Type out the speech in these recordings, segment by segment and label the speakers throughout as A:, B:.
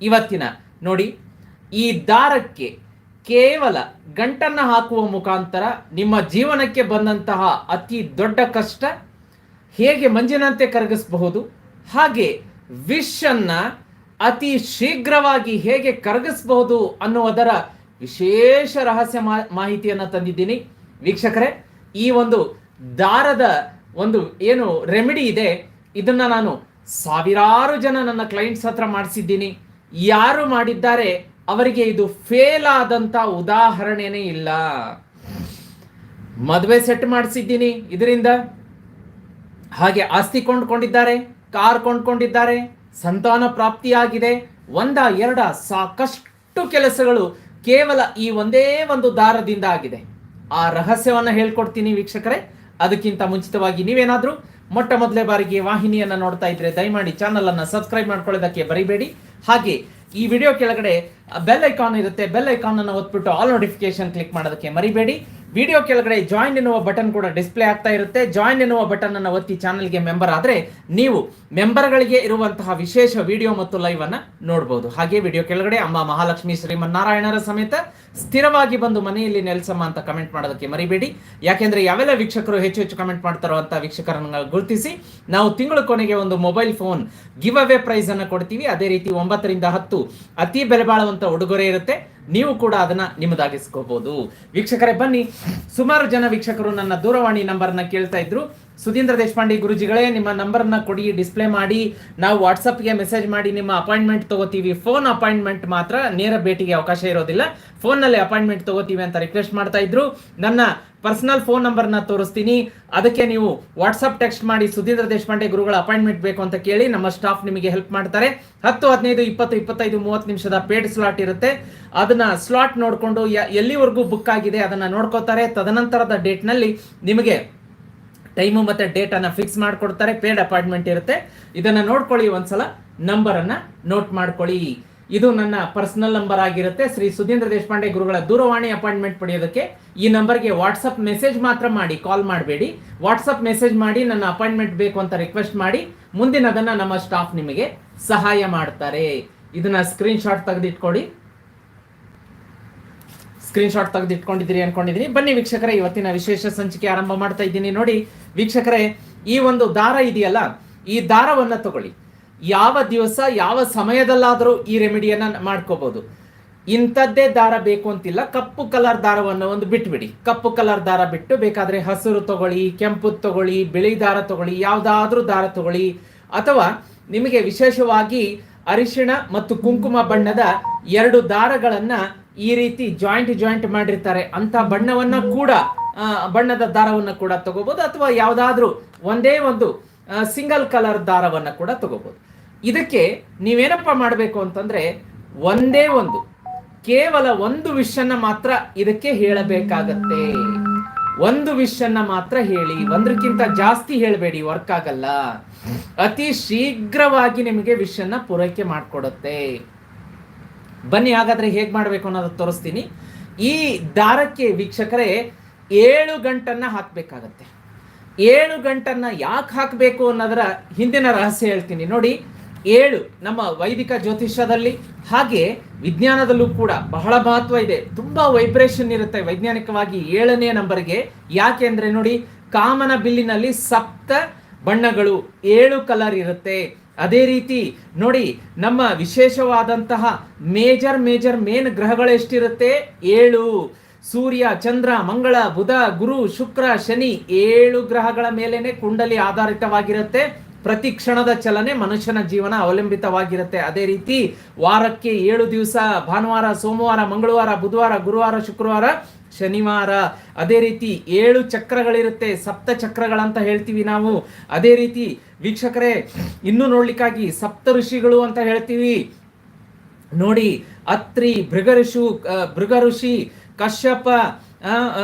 A: ಇವತ್ತಿನ ನೋಡಿ, ಈ ದಾರಕ್ಕೆ ಕೇವಲ ಗಂಟನ್ನ ಹಾಕುವ ಮುಖಾಂತರ ನಿಮ್ಮ ಜೀವನಕ್ಕೆ ಬಂದಂತಹ ಅತಿ ದೊಡ್ಡ ಕಷ್ಟ ಹೇಗೆ ಮಂಜಿನಂತೆ ಕರಗಿಸಬಹುದು? ಹಾಗೆ ವಿಷನ್ನ ಅತಿ ಶೀಘ್ರವಾಗಿ ಹೇಗೆ ಕರಗಿಸಬಹುದು ಅನ್ನುವುದರ ವಿಶೇಷ ರಹಸ್ಯ ಮಾಹಿತಿಯನ್ನು ತಂದಿದ್ದೀನಿ. ವೀಕ್ಷಕರೇ, ಈ ಒಂದು ದಾರದ ಒಂದು ಏನು ರೆಮಿಡಿ ಇದೆ, ಇದನ್ನು ನಾನು ಸಾವಿರಾರು ಜನ ನನ್ನ ಕ್ಲೈಂಟ್ಸ್ ಹತ್ರ ಮಾಡಿಸಿದ್ದೀನಿ. ಯಾರು ಮಾಡಿದ್ದಾರೆ? ಅವರಿಗೆ ಇದು ಫೇಲ್ ಆದಂತ ಉದಾಹರಣೆನೇ ಇಲ್ಲ. ಮದುವೆ ಸೆಟ್ ಮಾಡಿಸಿದ್ದೀನಿ. ಇದರಿಂದ ಹಾಗೆ ಆಸ್ತಿ ಕೊಂಡ್ಕೊಂಡಿದ್ದಾರೆ, ಕಾರ್ ಕೊಂಡ್ಕೊಂಡಿದ್ದಾರೆ, ಸಂತಾನ ಪ್ರಾಪ್ತಿಯಾಗಿದೆ. ಒಂದ, ಎರಡ ಸಾಕಷ್ಟು ಕೆಲಸಗಳು ಕೇವಲ ಈ ಒಂದೇ ಒಂದು ದಾರದಿಂದ ಆಗಿದೆ. ಆ ರಹಸ್ಯವನ್ನ ಹೇಳ್ಕೊಡ್ತೀನಿ ವೀಕ್ಷಕರೇ. ಅದಕ್ಕಿಂತ ಮುಂಚಿತವಾಗಿ ನೀವೇನಾದರೂ ಮೊಟ್ಟ ಮೊದಲೇ ಬಾರಿಗೆ ವಾಹಿನಿಯನ್ನ ನೋಡ್ತಾ ಇದ್ರೆ ದಯಮಾಡಿ ಚಾನಲ್ ಅನ್ನ ಸಬ್ಸ್ಕ್ರೈಬ್ ಮಾಡ್ಕೊಳ್ಳೋದಕ್ಕೆ ಬರಿಬೇಡಿ. ಹಾಗೆ ಈ ವಿಡಿಯೋ ಕೆಳಗಡೆ ಬೆಲ್ ಐಕಾನ್ ಇರುತ್ತೆ. ಬೆಲ್ ಐಕಾನ್ ಅನ್ನು ಒತ್ಬಿಟ್ಟು ಆಲ್ ನೋಟಿಫಿಕೇಶನ್ ಕ್ಲಿಕ್ ಮಾಡೋದಕ್ಕೆ ಮರಿಬೇಡಿ. ವಿಡಿಯೋ ಕೆಳಗಡೆ ಜಾಯಿನ್ ಎನ್ನುವ ಬಟನ್ ಕೂಡ ಡಿಸ್ಪ್ಲೇ ಆಗ್ತಾ ಇರುತ್ತೆ. ಜಾಯಿನ್ ಎನ್ನುವ ಬಟನ್ ಅನ್ನು ಒತ್ತಿ ಚಾನಲ್ಗೆ ಮೆಂಬರ್ ಆದರೆ ನೀವು ಮೆಂಬರ್ಗಳಿಗೆ ಇರುವಂತಹ ವಿಶೇಷ ವಿಡಿಯೋ ಮತ್ತು ಲೈವ್ ಅನ್ನ ನೋಡಬಹುದು ಹಾಗೆ ವಿಡಿಯೋ ಕೆಳಗಡೆ ಅಮ್ಮ ಮಹಾಲಕ್ಷ್ಮಿ, ಶ್ರೀಮನ್ನಾರಾಯಣರ ಸಮೇತ ಸ್ಥಿರವಾಗಿ ಬಂದು ಮನೆಯಲ್ಲಿ ನೆಲೆಸಮ್ಮ ಅಂತ ಕಮೆಂಟ್ ಮಾಡೋದಕ್ಕೆ ಮರಿಬೇಡಿ. ಯಾಕೆಂದ್ರೆ ಯಾವೆಲ್ಲ ವೀಕ್ಷಕರು ಹೆಚ್ಚು ಹೆಚ್ಚು ಕಮೆಂಟ್ ಮಾಡ್ತಾರೋ ಅಂತ ವೀಕ್ಷಕರನ್ನ ಗುರುತಿಸಿ ನಾವು ತಿಂಗಳ ಕೊನೆಗೆ ಒಂದು mobile phone giveaway prize ಅನ್ನು ಕೊಡ್ತೀವಿ. ಅದೇ ರೀತಿ ಒಂಬತ್ತರಿಂದ ಹತ್ತು ಅತಿ ಬೆಲೆ ಬಾಳುವಂತ ಉಡುಗೊರೆ ಇರುತ್ತೆ. ನೀವು ಕೂಡ ಅದನ್ನ ನಿಮ್ಮದಾಗಿಸ್ಕೋಬಹುದು ವೀಕ್ಷಕರೇ, ಬನ್ನಿ. ಸುಮಾರು ಜನ ವೀಕ್ಷಕರು ನನ್ನ ದೂರವಾಣಿ ನಂಬರ್ನ ಕೇಳ್ತಾ ಇದ್ರು. ಸುಧೀಂದ್ರ ದೇಶಪಾಂಡೆ ಗುರುಜಿಗಳೇ, ನಿಮ್ಮ ನಂಬರ್ನ ಕೊಡಿ, ಡಿಸ್ಪ್ಲೇ ಮಾಡಿ. ನಾವು ವಾಟ್ಸಪ್ಗೆ ಮೆಸೇಜ್ ಮಾಡಿ ನಿಮ್ಮ ಅಪಾಯಿಂಟ್ಮೆಂಟ್ ತಗೋತೀವಿ. ಫೋನ್ ಅಪಾಯಿಂಟ್ಮೆಂಟ್ ಮಾತ್ರ ನೇರ ಭೇಟಿಗೆ ಅವಕಾಶ ಇರೋದಿಲ್ಲ. ಫೋನ್ನಲ್ಲಿ ಅಪಾಯಿಂಟ್ಮೆಂಟ್ ತಗೋತೀವಿ ಅಂತ ರಿಕ್ವೆಸ್ಟ್ ಮಾಡ್ತಾ ಇದ್ರು. ನನ್ನ ಪರ್ಸನಲ್ ಫೋನ್ ನಂಬರ್ನ ತೋರಿಸ್ತೀನಿ. ಅದಕ್ಕೆ ನೀವು ವಾಟ್ಸಪ್ ಟೆಕ್ಸ್ಟ್ ಮಾಡಿ, ಸುಧೀಂದ್ರ ದೇಶಪಾಂಡೆ ಗುರುಗಳ ಅಪಾಯಿಂಟ್ಮೆಂಟ್ ಬೇಕು ಅಂತ ಕೇಳಿ ನಮ್ಮ ಸ್ಟಾಫ್ ನಿಮಗೆ ಹೆಲ್ಪ್ ಮಾಡ್ತಾರೆ. ಹತ್ತು, ಹದಿನೈದು, ಇಪ್ಪತ್ತು, ಇಪ್ಪತ್ತೈದು, ಮೂವತ್ತು ನಿಮಿಷದ ಪೇಡ್ ಸ್ಲಾಟ್ ಇರುತ್ತೆ. ಅದನ್ನ ಸ್ಲಾಟ್ ನೋಡಿಕೊಂಡು ಎಲ್ಲಿವರೆಗೂ ಬುಕ್ ಆಗಿದೆ ಅದನ್ನ ನೋಡ್ಕೋತಾರೆ. ತದನಂತರದ ಡೇಟ್ನಲ್ಲಿ ನಿಮಗೆ ಟೈಮು ಮತ್ತೆ ಡೇಟನ್ನು ಫಿಕ್ಸ್ ಮಾಡಿಕೊಡ್ತಾರೆ. ಪೇಡ್ ಅಪಾಯಿಂಟ್ಮೆಂಟ್ ಇರುತ್ತೆ. ಇದನ್ನ ನೋಡ್ಕೊಳ್ಳಿ ಒಂದ್ಸಲ ನಂಬರ್ ಅನ್ನ ನೋಟ್ ಮಾಡ್ಕೊಳ್ಳಿ. ಇದು ನನ್ನ ಪರ್ಸನಲ್ ನಂಬರ್ ಆಗಿರುತ್ತೆ. ಶ್ರೀ ಸುಧೀಂದ್ರ ದೇಶಪಾಂಡೆ ಗುರುಗಳ ದೂರವಾಣಿ ಅಪಾಯಿಂಟ್ಮೆಂಟ್ ಪಡೆಯೋದಕ್ಕೆ ಈ ನಂಬರ್ಗೆ ವಾಟ್ಸಪ್ ಮೆಸೇಜ್ ಮಾತ್ರ ಮಾಡಿ ಕಾಲ್ ಮಾಡಬೇಡಿ. ವಾಟ್ಸಪ್ ಮೆಸೇಜ್ ಮಾಡಿ, ನನ್ನ ಅಪಾಯಿಂಟ್ಮೆಂಟ್ ಬೇಕು ಅಂತ ರಿಕ್ವೆಸ್ಟ್ ಮಾಡಿ, ಮುಂದಿನದನ್ನ ನಮ್ಮ ಸ್ಟಾಫ್ ನಿಮಗೆ ಸಹಾಯ ಮಾಡ್ತಾರೆ. ಇದನ್ನ ಸ್ಕ್ರೀನ್ ಶಾಟ್ ತೆಗೆದಿಟ್ಕೊಡಿ. ಸ್ಕ್ರೀನ್ ಶಾಟ್ ತೆಗೆದು ಇಟ್ಕೊಂಡಿದ್ದೀರಿ ಅನ್ಕೊಂಡಿದ್ದೀನಿ. ಬನ್ನಿ ವೀಕ್ಷಕರೇ, ಇವತ್ತಿನ ವಿಶೇಷ ಸಂಚಿಕೆ ಆರಂಭ ಮಾಡ್ತಾ ಇದ್ದೀನಿ. ನೋಡಿ, ವೀಕ್ಷಕರೇ, ಈ ಒಂದು ದಾರ ಇದೆಯಲ್ಲ? ಈ ದಾರವನ್ನು ತಗೊಳ್ಳಿ. ಯಾವ ದಿವಸ, ಯಾವ ಸಮಯದಲ್ಲಾದರೂ ಈ ರೆಮಿಡಿಯನ್ನು ಮಾಡ್ಕೋಬಹುದು ಇಂಥದ್ದೇ ದಾರ ಬೇಕು ಅಂತಿಲ್ಲ, ಕಪ್ಪು ಕಲರ್ ದಾರವನ್ನು ಒಂದು ಬಿಟ್ಬಿಡಿ. ಕಪ್ಪು ಕಲರ್ ದಾರ ಬಿಟ್ಟು ಬೇಕಾದರೆ ಹಸಿರು ತಗೊಳ್ಳಿ, ಕೆಂಪು ತಗೊಳ್ಳಿ, ಬಿಳಿ ದಾರ ತಗೊಳ್ಳಿ, ಯಾವುದಾದ್ರೂ ದಾರ ತಗೊಳ್ಳಿ. ಅಥವಾ ನಿಮಗೆ ವಿಶೇಷವಾಗಿ ಅರಿಶಿಣ ಮತ್ತು ಕುಂಕುಮ ಬಣ್ಣದ ಎರಡು ದಾರಗಳನ್ನು ಈ ರೀತಿ ಜಾಯಿಂಟ್ ಜಾಯಿಂಟ್ ಮಾಡಿರ್ತಾರೆ. ಅಂತ ಬಣ್ಣವನ್ನ ಕೂಡ ಬಣ್ಣದ ದಾರವನ್ನು ಕೂಡ ತಗೋಬಹುದು ಅಥವಾ ಯಾವುದಾದ್ರೂ ಒಂದೇ ಒಂದು ಸಿಂಗಲ್ ಕಲರ್ ದಾರವನ್ನು ಕೂಡ ತಗೋಬಹುದು ಇದಕ್ಕೆ ನೀವೇನಪ್ಪ ಮಾಡಬೇಕು ಅಂತಂದ್ರೆ ಒಂದೇ ಒಂದು, ಕೇವಲ ಒಂದು ವಿಷನ್ನ ಮಾತ್ರ ಇದಕ್ಕೆ ಹೇಳಬೇಕಾಗತ್ತೆ. ಒಂದು ವಿಷನ್ನ ಮಾತ್ರ ಹೇಳಿ ಒಂದಕ್ಕಿಂತ ಜಾಸ್ತಿ ಹೇಳಬೇಡಿ, ವರ್ಕ್ ಆಗಲ್ಲ. ಅತಿ ಶೀಘ್ರವಾಗಿ ನಿಮಗೆ ವಿಷನ್ನ ಪೂರೈಕೆ ಮಾಡಿಕೊಡುತ್ತೆ. ಬನ್ನಿ, ಹಾಗಾದ್ರೆ ಹೇಗ್ ಮಾಡಬೇಕು ಅನ್ನೋದು ತೋರಿಸ್ತೀನಿ. ಈ ದಾರಕ್ಕೆ ವೀಕ್ಷಕರೇ, ಏಳು ಗಂಟನ್ನ ಹಾಕ್ಬೇಕಾಗತ್ತೆ. ಏಳು ಗಂಟನ್ನ ಯಾಕೆ ಹಾಕಬೇಕು ಅನ್ನೋದರ ಹಿಂದಿನ ರಹಸ್ಯ ಹೇಳ್ತೀನಿ. ನೋಡಿ, ಏಳು ನಮ್ಮ ವೈದಿಕ ಜ್ಯೋತಿಷ್ಯದಲ್ಲಿ ಹಾಗೆ ವಿಜ್ಞಾನದಲ್ಲೂ ಕೂಡ ಬಹಳ ಮಹತ್ವ ಇದೆ. ತುಂಬಾ ವೈಬ್ರೇಷನ್ ಇರುತ್ತೆ ವೈಜ್ಞಾನಿಕವಾಗಿ ಏಳನೇ ನಂಬರ್ಗೆ. ಯಾಕೆ ಅಂದ್ರೆ ನೋಡಿ, ಕಾಮನ ಬಿಲ್ಲಿನಲ್ಲಿ ಸಪ್ತ ಬಣ್ಣಗಳು, ಏಳು ಕಲರ್ ಇರುತ್ತೆ. ಅದೇ ರೀತಿ ನೋಡಿ, ನಮ್ಮ ವಿಶೇಷವಾದಂತಹ ಮೇಜರ್ ಮೇಜರ್ ಮೇನ್ ಗ್ರಹಗಳು ಎಷ್ಟಿರುತ್ತೆ? ಏಳು. ಸೂರ್ಯ, ಚಂದ್ರ, ಮಂಗಳ, ಬುಧ, ಗುರು, ಶುಕ್ರ, ಶನಿ ಏಳು ಗ್ರಹಗಳ ಮೇಲೇನೆ ಕುಂಡಲಿ ಆಧಾರಿತವಾಗಿರುತ್ತೆ. ಪ್ರತಿ ಕ್ಷಣದ ಚಲನೆ ಮನುಷ್ಯನ ಜೀವನ ಅವಲಂಬಿತವಾಗಿರುತ್ತೆ. ಅದೇ ರೀತಿ ವಾರಕ್ಕೆ ಏಳು ದಿವಸ ಭಾನುವಾರ, ಸೋಮವಾರ, ಮಂಗಳವಾರ, ಬುಧವಾರ, ಗುರುವಾರ, ಶುಕ್ರವಾರ, ಶನಿವಾರ. ಅದೇ ರೀತಿ ಏಳು ಚಕ್ರಗಳಿರುತ್ತೆ. ಸಪ್ತ ಚಕ್ರಗಳಂತ ಹೇಳ್ತೀವಿ ನಾವು. ಅದೇ ರೀತಿ ವೀಕ್ಷಕರೇ, ಇನ್ನು ನೋಡ್ಲಿಕ್ಕಾಗಿ ಸಪ್ತ ಋಷಿಗಳು ಅಂತ ಹೇಳ್ತೀವಿ. ನೋಡಿ, ಅತ್ರಿ, ಭೃಗಋಷು ಭೃಗಋಷಿ ಭೃಗ ಋಷಿ ಕಶ್ಯಪ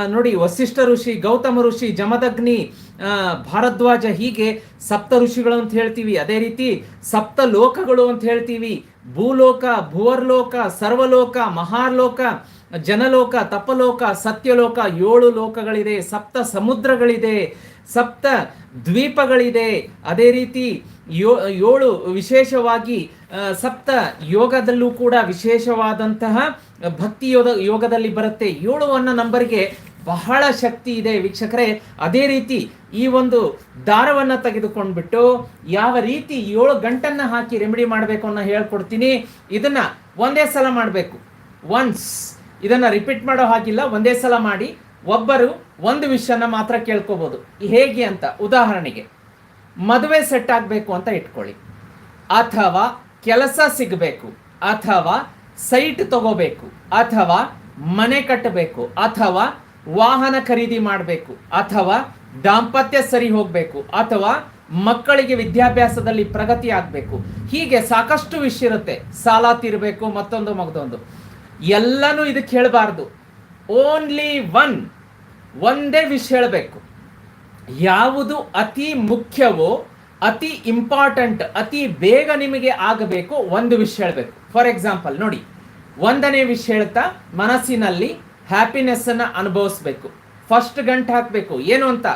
A: ನೋಡಿ, ವಸಿಷ್ಠ ಋಷಿ, ಗೌತಮ ಋಷಿ, ಜಮದಗ್ನಿ ಭಾರದ್ವಾಜ ಹೀಗೆ ಸಪ್ತ ಋಷಿಗಳು ಅಂತ ಹೇಳ್ತೀವಿ. ಅದೇ ರೀತಿ ಸಪ್ತ ಲೋಕಗಳು ಅಂತ ಹೇಳ್ತೀವಿ. ಭೂಲೋಕ, ಭುವರ್ಲೋಕ, ಸರ್ವಲೋಕ, ಮಹಾಲೋಕ, ಜನಲೋಕ, ತಪಲೋಕ, ಸತ್ಯಲೋಕ ಏಳು ಲೋಕಗಳಿದೆ. ಸಪ್ತ ಸಮುದ್ರಗಳಿದೆ. ಸಪ್ತ ದ್ವೀಪಗಳಿದೆ. ಅದೇ ರೀತಿ ಯೋ, ಏಳು ವಿಶೇಷವಾಗಿ ಸಪ್ತ ಯೋಗದಲ್ಲೂ ಕೂಡ ವಿಶೇಷವಾದಂತಹ ಭಕ್ತಿ ಯೋಗ, ಯೋಗದಲ್ಲಿ ಬರುತ್ತೆ. ಏಳು ಅನ್ನೋ ನಂಬರ್ಗೆ ಬಹಳ ಶಕ್ತಿ ಇದೆ ವೀಕ್ಷಕರೇ. ಅದೇ ರೀತಿ ಈ ಒಂದು ದಾರವನ್ನು ತೆಗೆದುಕೊಂಡ್ಬಿಟ್ಟು ಯಾವ ರೀತಿ ಏಳು ಗಂಟನ್ನು ಹಾಕಿ ರೆಮಿಡಿ ಮಾಡಬೇಕು ಅನ್ನೋ ಹೇಳ್ಕೊಡ್ತೀನಿ. ಇದನ್ನು ಒಂದೇ ಸಲ ಮಾಡಬೇಕು. ಒನ್ಸ್ ಇದನ್ನು ರಿಪೀಟ್ ಮಾಡೋ ಹಾಗಿಲ್ಲ, ಒಂದೇ ಸಲ ಮಾಡಿ. ಒಬ್ಬರು ಒಂದು ವಿಷಯನ ಮಾತ್ರ ಕೇಳ್ಕೋಬೋದು. ಹೇಗೆ ಅಂತ, ಉದಾಹರಣೆಗೆ ಮದುವೆ ಸೆಟ್ ಆಗಬೇಕು ಅಂತ ಇಟ್ಕೊಳ್ಳಿ. ಅಥವಾ ಕೆಲಸ ಸಿಗಬೇಕು, ಅಥವಾ ಸೈಟ್ ತಗೋಬೇಕು, ಅಥವಾ ಮನೆ ಕಟ್ಟಬೇಕು, ಅಥವಾ ವಾಹನ ಖರೀದಿ ಮಾಡಬೇಕು, ಅಥವಾ ದಾಂಪತ್ಯ ಸರಿ ಹೋಗಬೇಕು, ಅಥವಾ ಮಕ್ಕಳಿಗೆ ವಿದ್ಯಾಭ್ಯಾಸದಲ್ಲಿ ಪ್ರಗತಿ ಆಗಬೇಕು. ಹೀಗೆ ಸಾಕಷ್ಟು ವಿಷಯ ಇರುತ್ತೆ. ಸಾಲ ತೀರಬೇಕು, ಮತ್ತೊಂದು ಮಗದೊಂದು ಎಲ್ಲನೂ ಇದಕ್ಕೆ ಹೇಳಬಾರ್ದು. ಓನ್ಲಿ ಒನ್ ಒಂದೇ ವಿಷಯ ಹೇಳಬೇಕು. ಯಾವುದು ಅತಿ ಮುಖ್ಯವೋ ಅತಿ ಇಂಪಾರ್ಟೆಂಟ್ ಅತಿ ಬೇಗ ನಿಮಗೆ ಆಗಬೇಕು ಒಂದು ವಿಷಯ ಹೇಳಬೇಕು. ಫಾರ್ ಎಕ್ಸಾಂಪಲ್ ನೋಡಿ, ಒಂದನೇ ವಿಷಯ ಹೇಳ್ತಾ ಮನಸ್ಸಿನಲ್ಲಿ ಹ್ಯಾಪಿನೆಸ್ ಅನ್ನ ಅನುಭವಿಸ್ಬೇಕು. ಫಸ್ಟ್ ಗಂಟೆ ಹಾಕಬೇಕು. ಏನು ಅಂತ?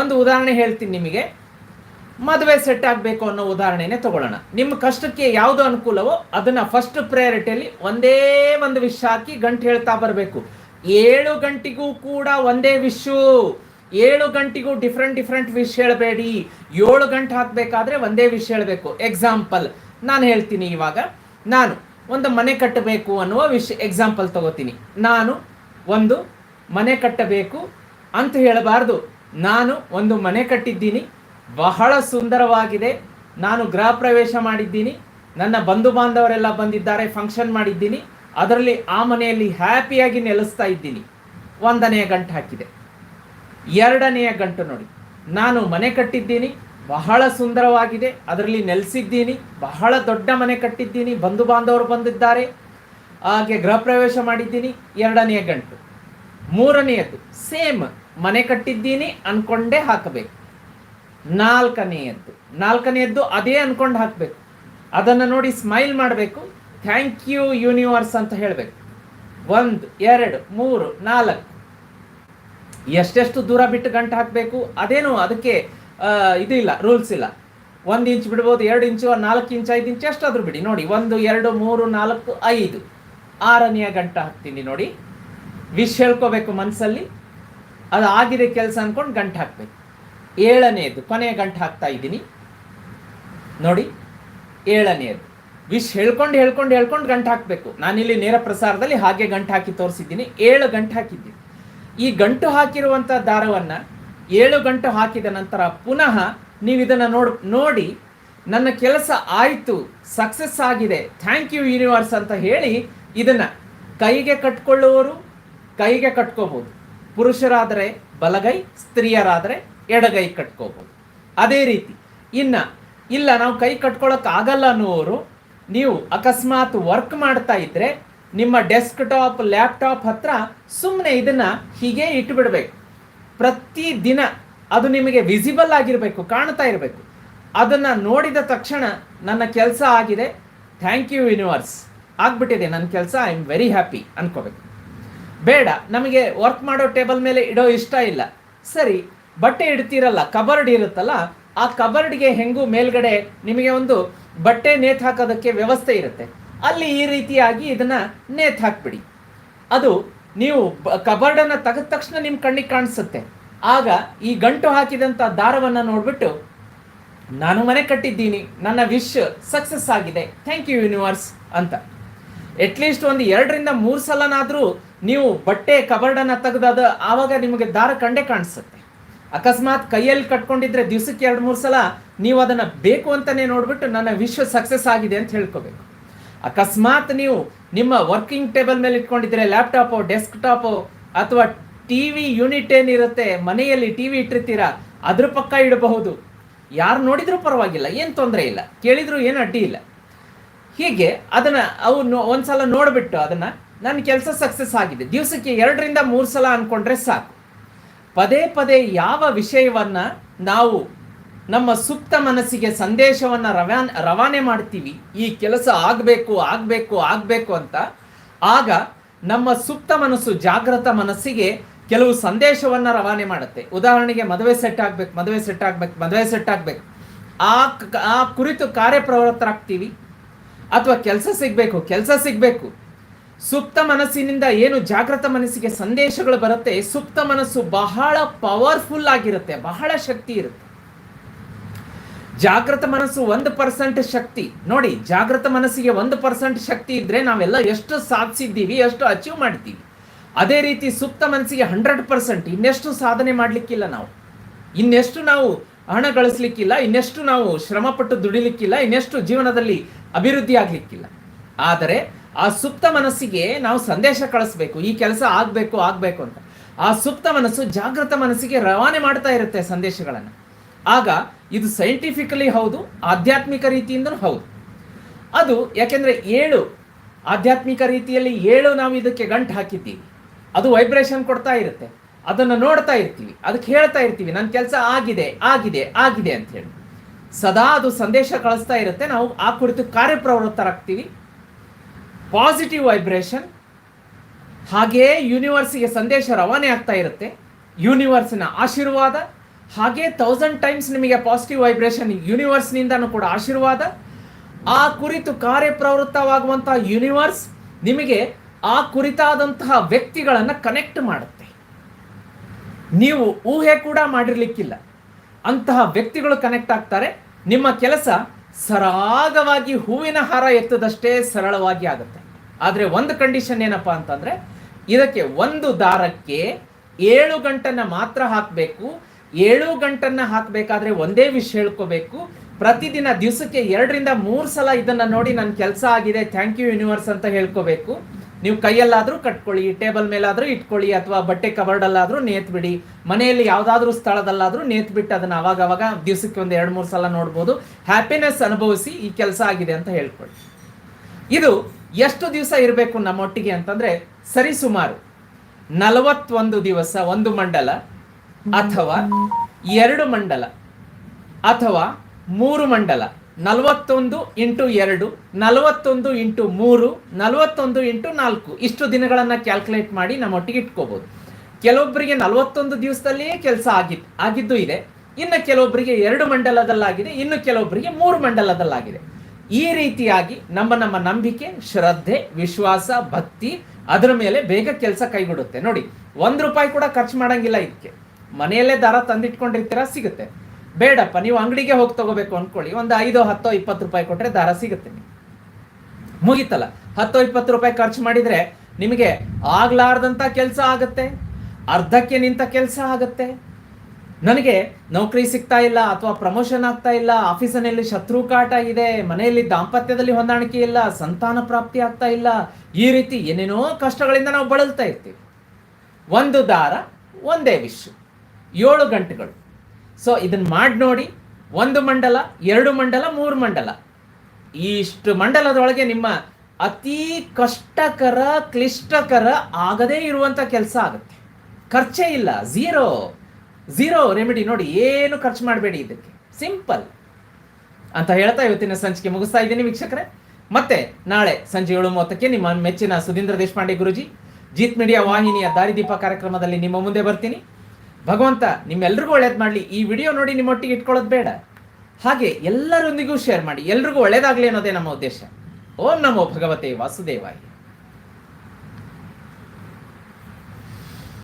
A: ಒಂದು ಉದಾಹರಣೆ ಹೇಳ್ತೀನಿ ನಿಮಗೆ. ಮದುವೆ ಸೆಟ್ ಆಗಬೇಕು ಅನ್ನೋ ಉದಾಹರಣೆನೇ ತಗೊಳ್ಳೋಣ. ನಿಮ್ಮ ಕಷ್ಟಕ್ಕೆ ಯಾವುದು ಅನುಕೂಲವೋ ಅದನ್ನ ಫಸ್ಟ್ ಪ್ರಯಾರಿಟಿಯಲ್ಲಿ ಒಂದೇ ಒಂದು ವಿಷ ಹಾಕಿ ಗಂಟೆ ಹೇಳ್ತಾ ಬರಬೇಕು. ಏಳು ಗಂಟೆಗೂ ಕೂಡ ಒಂದೇ ವಿಶ್ಯು ಏಳು ಗಂಟೆಗೂ ಡಿಫ್ರೆಂಟ್ ಡಿಫ್ರೆಂಟ್ ವಿಷ್ ಹೇಳಬೇಡಿ. ಏಳು ಗಂಟೆ ಹಾಕಬೇಕಾದ್ರೆ ಒಂದೇ ವಿಷ್ ಹೇಳಬೇಕು. ಎಕ್ಸಾಂಪಲ್ ನಾನು ಹೇಳ್ತೀನಿ ಇವಾಗ. ನಾನು ಒಂದು ಮನೆ ಕಟ್ಟಬೇಕು ಅನ್ನುವ ವಿಷ್ ಎಕ್ಸಾಂಪಲ್ ತಗೋತೀನಿ. ನಾನು ಒಂದು ಮನೆ ಕಟ್ಟಬೇಕು ಅಂತ ಹೇಳಬಾರ್ದು. ನಾನು ಒಂದು ಮನೆ ಕಟ್ಟಿದ್ದೀನಿ. ಬಹಳ ಸುಂದರವಾಗಿದೆ. ನಾನು ಗೃಹ ಪ್ರವೇಶ ಮಾಡಿದ್ದೀನಿ. ನನ್ನ ಬಂಧು ಬಾಂಧವರೆಲ್ಲ ಬಂದಿದ್ದಾರೆ ಫಂಕ್ಷನ್ ಮಾಡಿದ್ದೀನಿ. ಅದರಲ್ಲಿ ಆ ಮನೆಯಲ್ಲಿ ಹ್ಯಾಪಿಯಾಗಿ ನೆಲೆಸ್ತಾ ಇದ್ದೀನಿ. ಒಂದನೆಯ ಗಂಟೆ ಹಾಕಿದೆ. ಎರಡನೆಯ ಗಂಟು ನೋಡಿ. ನಾನು ಮನೆ ಕಟ್ಟಿದ್ದೀನಿ, ಬಹಳ ಸುಂದರವಾಗಿದೆ, ಅದರಲ್ಲಿ ನೆಲೆಸಿದ್ದೀನಿ, ಬಹಳ ದೊಡ್ಡ ಮನೆ ಕಟ್ಟಿದ್ದೀನಿ, ಬಂಧು ಬಾಂಧವರು ಬಂದಿದ್ದಾರೆ, ಹಾಗೆ ಗೃಹ ಪ್ರವೇಶ ಮಾಡಿದ್ದೀನಿ, ಎರಡನೆಯ ಗಂಟು. ಮೂರನೆಯದ್ದು ಸೇಮ್, ಮನೆ ಕಟ್ಟಿದ್ದೀನಿ, ಅನ್ಕೊಂಡೇ ಹಾಕಬೇಕು. ನಾಲ್ಕನೆಯದ್ದು ನಾಲ್ಕನೆಯದ್ದು ಅದೇ ಅಂದ್ಕೊಂಡು ಹಾಕಬೇಕು. ಅದನ್ನು ನೋಡಿ ಸ್ಮೈಲ್ ಮಾಡಬೇಕು, ಥ್ಯಾಂಕ್ ಯು ಯೂನಿವರ್ಸ್ ಅಂತ ಹೇಳಬೇಕು. ಒಂದು, ಎರಡು, ಮೂರು, ನಾಲ್ಕು. ಎಷ್ಟೆಷ್ಟು ದೂರ ಬಿಟ್ಟು ಗಂಟು ಹಾಕಬೇಕು? ಅದೇನು ಅದಕ್ಕೆ ಇದು ಇಲ್ಲ ರೂಲ್ಸ್ ಇಲ್ಲ. ಒಂದು ಇಂಚ್ ಬಿಡ್ಬೋದು, ಎರಡು ಇಂಚು ನಾಲ್ಕು ಇಂಚ್ ಐದು ಇಂಚ್ ಎಷ್ಟಾದರೂ ಬಿಡಿ. ನೋಡಿ, ಒಂದು, ಎರಡು, ಮೂರು, ನಾಲ್ಕು, ಐದು. ಆರನೆಯ ಗಂಟು ಹಾಕ್ತೀನಿ ನೋಡಿ. ವಿಶ್ ಹೇಳ್ಕೋಬೇಕು ಮನಸ್ಸಲ್ಲಿ ಅದು ಆಗಿದೆ ಕೆಲಸ ಅಂದ್ಕೊಂಡು ಗಂಟು ಹಾಕಬೇಕು. ಏಳನೆಯದು, ಕೊನೆಯ ಗಂಟು ಹಾಕ್ತಾ ಇದ್ದೀನಿ. ನೋಡಿ, ಏಳನೆಯದು. ವಿಶ್ ಹೇಳ್ಕೊಂಡು ಹೇಳ್ಕೊಂಡು ಹೇಳ್ಕೊಂಡು ಗಂಟು ಹಾಕಬೇಕು. ನಾನಿಲ್ಲಿ ನೇರ ಪ್ರಸಾರದಲ್ಲಿ ಹಾಗೆ ಗಂಟು ಹಾಕಿ ತೋರಿಸಿದ್ದೀನಿ. ಏಳು ಗಂಟು ಹಾಕಿದ್ದೀನಿ. ಈ ಗಂಟು ಹಾಕಿರುವಂಥ ದಾರವನ್ನು ಏಳು ಗಂಟು ಹಾಕಿದ ನಂತರ ಪುನಃ ನೀವು ಇದನ್ನು ನೋಡ್, ನೋಡಿ ನನ್ನ ಕೆಲಸ ಆಯಿತು, ಸಕ್ಸಸ್ ಆಗಿದೆ, ಥ್ಯಾಂಕ್ ಯು ಯೂನಿವರ್ಸ್ ಅಂತ ಹೇಳಿ ಇದನ್ನು ಕೈಗೆ ಕಟ್ಕೊಳ್ಳುವವರು ಕೈಗೆ ಕಟ್ಕೋಬೋದು. ಪುರುಷರಾದರೆ ಬಲಗೈ, ಸ್ತ್ರೀಯರಾದರೆ ಎಡಗೈ ಕಟ್ಕೋಬೋದು. ಅದೇ ರೀತಿ ಇನ್ನು ಇಲ್ಲ ನಾವು ಕೈ ಕಟ್ಕೊಳ್ಳೋಕ್ಕಾಗಲ್ಲ ಅನ್ನುವರು ನೀವು ಅಕಸ್ಮಾತ್ ವರ್ಕ್ ಮಾಡ್ತಾ ಇದ್ರೆ ನಿಮ್ಮ ಡೆಸ್ಕ್ ಟಾಪ್ ಲ್ಯಾಪ್ಟಾಪ್ ಹತ್ರ ಸುಮ್ಮನೆ ಇದನ್ನ ಹೀಗೆ ಪ್ರತಿ ದಿನ ಅದು ನಿಮಗೆ ವಿಸಿಬಲ್ ಆಗಿರಬೇಕು, ಕಾಣ್ತಾ ಇರಬೇಕು. ಅದನ್ನ ನೋಡಿದ ತಕ್ಷಣ ನನ್ನ ಕೆಲಸ ಆಗಿದೆ. ಥ್ಯಾಂಕ್ ಯು ಯೂನಿವರ್ಸ್ ಆಗ್ಬಿಟ್ಟಿದೆ ನನ್ನ ಕೆಲಸ ಐ ಆಮ್ ವೆರಿ ಹ್ಯಾಪಿ ಅನ್ಕೋಬೇಕು. ಬೇಡ, ನಮಗೆ ವರ್ಕ್ ಮಾಡೋ ಟೇಬಲ್ ಮೇಲೆ ಇಡೋ ಇಷ್ಟ ಇಲ್ಲ. ಸರಿ, ಬಟ್ಟೆ ಇಡ್ತೀರಲ್ಲ ಕಬರ್ಡ್ ಇರುತ್ತಲ್ಲ, ಆ ಕಬರ್ಡ್ಗೆ ಹೆಂಗೂ ಮೇಲ್ಗಡೆ ನಿಮಗೆ ಒಂದು ಬಟ್ಟೆ ನೇತು ಹಾಕೋದಕ್ಕೆ ವ್ಯವಸ್ಥೆ ಇರುತ್ತೆ. ಅಲ್ಲಿ ಈ ರೀತಿಯಾಗಿ ಇದನ್ನ ನೇತು ಹಾಕ್ಬಿಡಿ. ಅದು ನೀವು ಕಬರ್ಡನ್ನು ತೆಗೆದ ತಕ್ಷಣ ನಿಮ್ಮ ಕಣ್ಣಿಗೆ ಕಾಣಿಸುತ್ತೆ. ಆಗ ಈ ಗಂಟು ಹಾಕಿದಂಥ ದಾರವನ್ನು ನೋಡ್ಬಿಟ್ಟು, ನಾನು ಮನೆ ಕಟ್ಟಿದ್ದೀನಿ, ನನ್ನ ವಿಶ್ ಸಕ್ಸಸ್ ಆಗಿದೆ, ಥ್ಯಾಂಕ್ ಯು ಯೂನಿವರ್ಸ್ ಅಂತ. ಅಟ್ಲೀಸ್ಟ್ ಒಂದು ಎರಡರಿಂದ ಮೂರು ಸಲನಾದರೂ ನೀವು ಬಟ್ಟೆ ಕಬರ್ಡನ್ನು ತೆಗೆದಾದ ಆವಾಗ ನಿಮಗೆ ದಾರ ಕಂಡೇ ಕಾಣಿಸುತ್ತೆ. ಅಕಸ್ಮಾತ್ ಕೈಯಲ್ಲಿ ಕಟ್ಕೊಂಡಿದ್ರೆ ದಿವಸಕ್ಕೆ ಎರಡು ಮೂರು ಸಲ ನೀವು ಅದನ್ನು ಬೇಕು ಅಂತಲೇ ನೋಡ್ಬಿಟ್ಟು ನನ್ನ ವಿಶ್ವ ಸಕ್ಸಸ್ ಆಗಿದೆ ಅಂತ ಹೇಳ್ಕೋಬೇಕು. ಅಕಸ್ಮಾತ್ ನೀವು ನಿಮ್ಮ ವರ್ಕಿಂಗ್ ಟೇಬಲ್ ಮೇಲೆ ಇಟ್ಕೊಂಡಿದ್ರೆ ಲ್ಯಾಪ್ಟಾಪು ಡೆಸ್ಕ್ಟಾಪು ಅಥವಾ ಟಿ ವಿ ಯೂನಿಟ್ ಏನಿರುತ್ತೆ, ಮನೆಯಲ್ಲಿ ಟಿ ವಿ ಇಟ್ಟಿರ್ತೀರಾ, ಅದ್ರ ಪಕ್ಕ ಇಡಬಹುದು. ಯಾರು ನೋಡಿದ್ರೂ ಪರವಾಗಿಲ್ಲ, ಏನು ತೊಂದರೆ ಇಲ್ಲ. ಕೇಳಿದ್ರು ಏನು ಅಡ್ಡಿ ಇಲ್ಲ. ಹೀಗೆ ಅದನ್ನ ಅವು ಒಂದು ಒಂದ್ಸಲ ನೋಡಿಬಿಟ್ಟು ಅದನ್ನ, ನನ್ನ ಕೆಲಸ ಸಕ್ಸಸ್ ಆಗಿದೆ. ದಿವಸಕ್ಕೆ ಎರಡರಿಂದ ಮೂರು ಸಲ ಅನ್ಕೊಂಡ್ರೆ ಸಾಕು. ಪದೇ ಪದೇ ಯಾವ ವಿಷಯವನ್ನ ನಾವು ನಮ್ಮ ಸುಪ್ತ ಮನಸ್ಸಿಗೆ ಸಂದೇಶವನ್ನು ರವಾನ್, ರವಾನೆ ಮಾಡ್ತೀವಿ. ಈ ಕೆಲಸ ಆಗಬೇಕು ಆಗಬೇಕು ಆಗಬೇಕು ಅಂತ. ಆಗ ನಮ್ಮ ಸುಪ್ತ ಮನಸ್ಸು ಜಾಗೃತ ಮನಸ್ಸಿಗೆ ಕೆಲವು ಸಂದೇಶವನ್ನು ರವಾನೆ ಮಾಡುತ್ತೆ. ಉದಾಹರಣೆಗೆ ಮದುವೆ ಸೆಟ್ ಆಗ್ಬೇಕು, ಮದುವೆ ಸೆಟ್ ಆಗ್ಬೇಕು, ಮದುವೆ ಸೆಟ್ ಆಗ್ಬೇಕು. ಆ ಆ ಕುರಿತು ಕಾರ್ಯಪ್ರವೃತ್ತರಾಗ್ತೀವಿ ಅಥವಾ ಕೆಲಸ ಸಿಗಬೇಕು ಕೆಲಸ ಸಿಗಬೇಕು. ಸುಪ್ತ ಮನಸ್ಸಿನಿಂದ ಏನು ಜಾಗೃತ ಮನಸ್ಸಿಗೆ ಸಂದೇಶಗಳು ಬರುತ್ತೆ, ಸುಪ್ತ ಮನಸ್ಸು ಬಹಳ ಪವರ್ಫುಲ್ ಆಗಿರುತ್ತೆ, ಬಹಳ ಶಕ್ತಿ ಇರುತ್ತೆ. ಜಾಗೃತ ಮನಸ್ಸು ಒಂದು ಪರ್ಸೆಂಟ್ ಶಕ್ತಿ. ನೋಡಿ ಜಾಗೃತ ಮನಸ್ಸಿಗೆ ಒಂದು ಪರ್ಸೆಂಟ್ ಶಕ್ತಿ ಇದ್ರೆ ನಾವೆಲ್ಲ ಎಷ್ಟು ಸಾಧಿಸಿದ್ದೀವಿ, ಎಷ್ಟು ಅಚೀವ್ ಮಾಡ್ತೀವಿ ಅದೇ ರೀತಿ ಸುಪ್ತ ಮನಸ್ಸಿಗೆ ಹಂಡ್ರೆಡ್ ಪರ್ಸೆಂಟ್ ಇನ್ನೆಷ್ಟು ಸಾಧನೆ ಮಾಡಲಿಕ್ಕಿಲ್ಲ ನಾವು. ಇನ್ನೆಷ್ಟು ನಾವು ಹಣ ಗಳಿಸ್ಲಿಕ್ಕಿಲ್ಲ, ಇನ್ನೆಷ್ಟು ನಾವು ಶ್ರಮಪಟ್ಟು ದುಡಿಲಿಕ್ಕಿಲ್ಲ, ಇನ್ನೆಷ್ಟು ಜೀವನದಲ್ಲಿ ಅಭಿವೃದ್ಧಿ ಆಗ್ಲಿಕ್ಕಿಲ್ಲ. ಆದರೆ ಆ ಸುಪ್ತ ಮನಸ್ಸಿಗೆ ನಾವು ಸಂದೇಶ ಕಳಿಸ್ಬೇಕು, ಈ ಕೆಲಸ ಆಗಬೇಕು ಆಗಬೇಕು ಅಂತ. ಆ ಸುಪ್ತ ಮನಸ್ಸು ಜಾಗೃತ ಮನಸ್ಸಿಗೆ ರವಾನೆ ಮಾಡ್ತಾ ಇರುತ್ತೆ ಸಂದೇಶಗಳನ್ನು. ಆಗ ಇದು ಸೈಂಟಿಫಿಕಲಿ ಹೌದು, ಆಧ್ಯಾತ್ಮಿಕ ರೀತಿಯಿಂದಲೂ ಹೌದು. ಅದು ಯಾಕೆಂದರೆ ಏಳು, ಆಧ್ಯಾತ್ಮಿಕ ರೀತಿಯಲ್ಲಿ ಏಳು ನಾವು ಇದಕ್ಕೆ ಗಂಟು ಹಾಕಿದ್ದೀವಿ. ಅದು ವೈಬ್ರೇಷನ್ ಕೊಡ್ತಾ ಇರುತ್ತೆ. ಅದನ್ನು ನೋಡ್ತಾ ಇರ್ತೀವಿ, ಅದಕ್ಕೆ ಹೇಳ್ತಾ ಇರ್ತೀವಿ, ನನ್ನ ಕೆಲಸ ಆಗಿದೆ ಆಗಿದೆ ಆಗಿದೆ ಅಂತ ಹೇಳಿ. ಸದಾ ಅದು ಸಂದೇಶ ಕಳಿಸ್ತಾ ಇರುತ್ತೆ. ನಾವು ಆ ಕುರಿತು ಕಾರ್ಯಪ್ರವೃತ್ತರಾಗ್ತೀವಿ ಪಾಸಿಟಿವ್ ವೈಬ್ರೇಷನ್ ಹಾಗೆಯೇ ಯೂನಿವರ್ಸಿಗೆ ಸಂದೇಶ ರವಾನೆ ಆಗ್ತಾ ಇರುತ್ತೆ. ಯೂನಿವರ್ಸಿನ ಆಶೀರ್ವಾದ ಹಾಗೇ ತೌಸಂಡ್ ಟೈಮ್ಸ್ ನಿಮಗೆ ಪಾಸಿಟಿವ್ ವೈಬ್ರೇಷನ್ ಯೂನಿವರ್ಸ್ನಿಂದನೂ ಕೂಡ ಆಶೀರ್ವಾದ. ಆ ಕುರಿತು ಕಾರ್ಯಪ್ರವೃತ್ತವಾಗುವಂತಹ ಯೂನಿವರ್ಸ್ ನಿಮಗೆ ಆ ಕುರಿತಾದಂತಹ ವ್ಯಕ್ತಿಗಳನ್ನು ಕನೆಕ್ಟ್ ಮಾಡುತ್ತೆ. ನೀವು ಊಹೆ ಕೂಡ ಮಾಡಿರ್ಲಿಕ್ಕಿಲ್ಲ. ಅಂತಹ ವ್ಯಕ್ತಿಗಳು ಕನೆಕ್ಟ್ ಆಗ್ತಾರೆ. ನಿಮ್ಮ ಕೆಲಸ ಸರಾಗವಾಗಿ ಹೂವಿನ ಹಾರ ಎತ್ತದಷ್ಟೇ ಸರಳವಾಗಿ ಆಗುತ್ತೆ. ಆದರೆ ಒಂದು ಕಂಡೀಷನ್ ಏನಪ್ಪಾ ಅಂತಂದ್ರೆ ಇದಕ್ಕೆ ಒಂದು ದಾರಕ್ಕೆ ಏಳು ಗಂಟನ್ನು ಮಾತ್ರ ಹಾಕಬೇಕು. ಏಳು ಗಂಟನ್ನ ಹಾಕಬೇಕಾದ್ರೆ ಒಂದೇ ವಿಷ್ ಹೇಳ್ಕೋಬೇಕು. ಪ್ರತಿದಿನ ದಿವಸಕ್ಕೆ ಎರಡರಿಂದ ಮೂರು ಸಲ ಇದನ್ನ ನೋಡಿ ನನ್ನ ಕೆಲಸ ಆಗಿದೆ ಥ್ಯಾಂಕ್ ಯು ಯೂನಿವರ್ಸ್ ಅಂತ ಹೇಳ್ಕೋಬೇಕು. ನೀವು ಕೈಯಲ್ಲಾದರೂ ಕಟ್ಕೊಳ್ಳಿ, ಟೇಬಲ್ ಮೇಲಾದರೂ ಇಟ್ಕೊಳ್ಳಿ, ಅಥವಾ ಬಟ್ಟೆ ಕವರ್ಡಲ್ಲಾದರೂ ನೇತ್ ಬಿಡಿ ಮನೆಯಲ್ಲಿ ಯಾವುದಾದ್ರೂ ಸ್ಥಳದಲ್ಲಾದರೂ ನೇತ್ ಬಿಟ್ಟು ಅದನ್ನ ಅವಾಗ ಅವಾಗ ದಿವಸಕ್ಕೆ ಒಂದು ಎರಡು ಮೂರು ಸಲ ನೋಡ್ಬೋದು. ಹ್ಯಾಪಿನೆಸ್ ಅನುಭವಿಸಿ ಈ ಕೆಲಸ ಆಗಿದೆ ಅಂತ ಹೇಳ್ಕೊಳ್ಳಿ. ಇದು ಎಷ್ಟು ದಿವಸ ಇರಬೇಕು ನಮ್ಮೊಟ್ಟಿಗೆ ಅಂತಂದ್ರೆ ಸರಿಸುಮಾರು ನಲವತ್ತೊಂದು ದಿವಸ ಒಂದು ಮಂಡಲ. ಅಥವಾ ಎರಡು ಮಂಡಲ, ಅಥವಾ ಮೂರು ಮಂಡಲ, ನಲವತ್ತೊಂದು ಇಂಟು ಎರಡು, ನಲವತ್ತೊಂದು ಇಂಟು ಮೂರು, ನಲವತ್ತೊಂದು ಇಂಟು ನಾಲ್ಕು. ಇಷ್ಟು ದಿನಗಳನ್ನ ಕ್ಯಾಲ್ಕುಲೇಟ್ ಮಾಡಿ ನಮ್ಮೊಟ್ಟಿಗೆ ಇಟ್ಕೋಬಹುದು ಕೆಲವೊಬ್ಬರಿಗೆ ನಲವತ್ತೊಂದು ದಿವಸದಲ್ಲಿಯೇ ಕೆಲಸ ಆಗಿ ಆಗಿದ್ದು ಇದೆ. ಇನ್ನು ಕೆಲವೊಬ್ಬರಿಗೆ ಎರಡು ಮಂಡಲದಲ್ಲಾಗಿದೆ, ಇನ್ನು ಕೆಲವೊಬ್ಬರಿಗೆ ಮೂರು ಮಂಡಲದಲ್ಲಾಗಿದೆ. ಈ ರೀತಿಯಾಗಿ ನಮ್ಮ ನಮ್ಮ ನಂಬಿಕೆ, ಶ್ರದ್ಧೆ, ವಿಶ್ವಾಸ, ಭಕ್ತಿ, ಅದರ ಮೇಲೆ ಬೇಗ ಕೆಲಸ ಕೈಗೊಡುತ್ತೆ ನೋಡಿ, ಒಂದು ರೂಪಾಯಿ ಕೂಡ ಖರ್ಚು ಮಾಡಂಗಿಲ್ಲ ಇದಕ್ಕೆ. ಮನೆಯಲ್ಲೇ ದಾರ ತಂದಿಟ್ಕೊಂಡಿರ್ತೀರಾ, ಸಿಗುತ್ತೆ. ಬೇಡಪ್ಪ, ನೀವು ಅಂಗಡಿಗೆ ಹೋಗಿ ತಗೋಬೇಕು ಅನ್ಕೊಳ್ಳಿ. ಒಂದು ಐದು, ಹತ್ತೋ, ಇಪ್ಪತ್ತು ರೂಪಾಯಿ ಕೊಟ್ರೆ ದಾರ ಸಿಗುತ್ತೆ. ಮುಗೀತಲ್ಲ. ಹತ್ತೋ, ಇಪ್ಪತ್ತು ರೂಪಾಯಿ ಖರ್ಚು ಮಾಡಿದ್ರೆ ನಿಮಗೆ ಆಗ್ಲಾರ್ದಂತ ಕೆಲಸ ಆಗುತ್ತೆ, ಅರ್ಧಕ್ಕೆ ನಿಂತ ಕೆಲಸ ಆಗುತ್ತೆ. ನನಗೆ ನೌಕರಿ ಸಿಗ್ತಾ ಇಲ್ಲ ಅಥವಾ ಪ್ರಮೋಷನ್ ಆಗ್ತಾ ಇಲ್ಲ, ಆಫೀಸಿನಲ್ಲಿ ಶತ್ರು ಕಾಟ ಇದೆ, ಮನೆಯಲ್ಲಿ ದಾಂಪತ್ಯದಲ್ಲಿ ಹೊಂದಾಣಿಕೆ ಇಲ್ಲ, ಸಂತಾನ ಪ್ರಾಪ್ತಿ ಆಗ್ತಾ ಇಲ್ಲ, ಈ ರೀತಿ ಏನೇನೋ ಕಷ್ಟಗಳಿಂದ ನಾವು ಬಳಲ್ತಾ ಇರ್ತೀವಿ. ಒಂದು ದಾರ, ಒಂದೇ ವಿಶ್ವ ಏಳು ಗಂಟೆಗಳು. ಸೊ ಇದನ್ನು ಮಾಡಿ ನೋಡಿ, ಒಂದು ಮಂಡಲ, ಎರಡು ಮಂಡಲ, ಮೂರು ಮಂಡಲ. ಇಷ್ಟು ಮಂಡಲದೊಳಗೆ ನಿಮ್ಮ ಅತಿ ಕಷ್ಟಕರ, ಕ್ಲಿಷ್ಟಕರ ಆಗದೇ ಇರುವಂತ ಕೆಲಸ ಆಗುತ್ತೆ. ಖರ್ಚೇ ಇಲ್ಲ, ಝೀರೋ. ಝೀರೋ ರೆಮಿಡಿ ನೋಡಿ ಏನು ಖರ್ಚು ಮಾಡಬೇಡಿ ಇದಕ್ಕೆ. ಸಿಂಪಲ್ ಅಂತ ಹೇಳ್ತಾ ಇವತ್ತಿನ ಸಂಚಿಕೆ ಮುಗಿಸ್ತಾ ಇದ್ದೀನಿ ವೀಕ್ಷಕರೇ. ಮತ್ತೆ ನಾಳೆ ಸಂಜೆ ಏಳು ಮೂವತ್ತಕ್ಕೆ ನಿಮ್ಮ ಮೆಚ್ಚಿನ ಸುಧೀಂದ್ರ ದೇಶಪಾಂಡೆ ಗುರುಜಿ, ಜೀತ್ ಮೀಡಿಯಾ ವಾಹಿನಿಯ ದಾರಿದೀಪ ಕಾರ್ಯಕ್ರಮದಲ್ಲಿ ನಿಮ್ಮ ಮುಂದೆ ಬರ್ತೀನಿ. ಭಗವಂತ, ನಿಮ್ಮೆಲ್ರಿಗೂ ಒಳ್ಳೇದು ಮಾಡಲಿ. ಈ ವಿಡಿಯೋ ನೋಡಿ ನಿಮ್ಮೊಟ್ಟಿಗೆ ಇಟ್ಕೊಳ್ಳೋದು ಬೇಡ. ಹಾಗೆ ಎಲ್ಲರೊಂದಿಗೂ ಶೇರ್ ಮಾಡಿ. ಎಲ್ರಿಗೂ ಒಳ್ಳೇದಾಗಲಿ ಅನ್ನೋದೇ ನಮ್ಮ ಉದ್ದೇಶ. ಓಂ ನಮೋ ಭಗವತೆ ವಾಸುದೇವಾಯ.